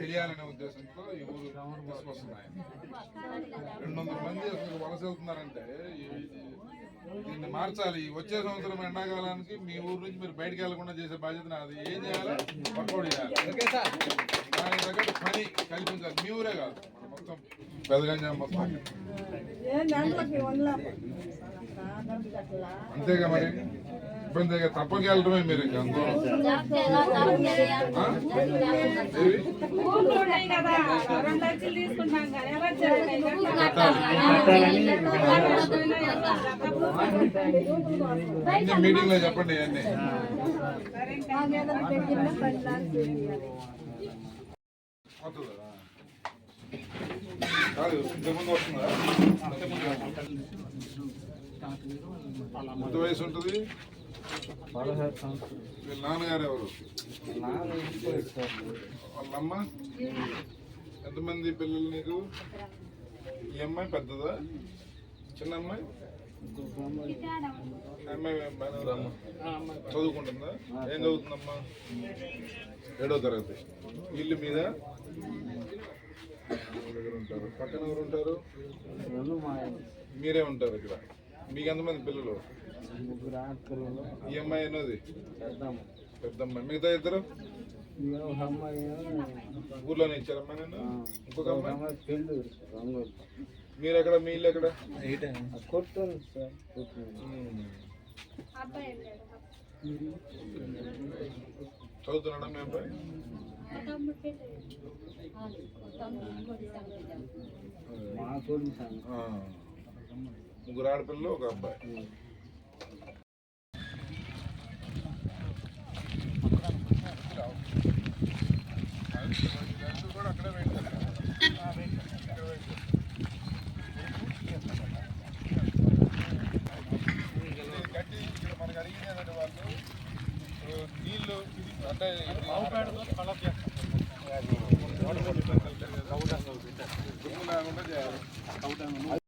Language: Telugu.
తెలియాలనే ఉద్దేశంతో ఈ ఊరు తీసుకొస్తున్నాయి. రెండు వందల మంది అసలు వలస వెళ్తున్నారంటే దీన్ని మార్చాలి. వచ్చే సంవత్సరం ఎండాకాలానికి మీ ఊరు నుంచి మీరు బయటకు వెళ్ళకుండా చేసే బాధ్యత నాది. ఏం చేయాలి? వర్కౌట్ చేయాలి. దానికి తగ్గట్టు పని కల్పించాలి. మీ ఊరే కాదు. మొత్తం పెదగంజాం మొత్తం. అంతేగా మరి? ఇబ్బందిగా తప్పక వెళ్ళడమే మీరు మీటింగ్లో చెప్పండి అన్ని వస్తుందా? కాదు ఇంతకుముందు వస్తుందా? ఎంత వయసు ఉంటుంది? నాన్నగారు ఎవరు? వాళ్ళమ్మ? ఎంతమంది పిల్లలు నీకు? ఈ అమ్మాయి పెద్దదా? చిన్న అమ్మాయి? అమ్మాయి చదువుకుంటుందా? ఏం చదువుతుందమ్మా? ఏడో తరగతి. ఇల్లు మీద? దగ్గర ఉంటారు పక్కన ఎవరు ఉంటారు? మీరే ఉంటారు ఇక్కడ. మీకు ఎంతమంది పిల్లలు? ఈ అమ్మాయి అన్నది పెద్ద అమ్మాయి మిగతా ఇద్దరు? ఊర్లోనే ఇచ్చారమ్మా నేను ఇంకొక అమ్మాయి? మీరు ఎక్కడ మీ ఇల్లు ఎక్కడ? కొట్టాను సార్. ఉమ్. చదువుతున్నాడా మీ అబ్బాయి. ముగ్గురు ఆడపిల్లలు ఒక అబ్బాయి. ఆ, నీళ్ళు అంటే దుమ్ము లేకుండా చేయాలి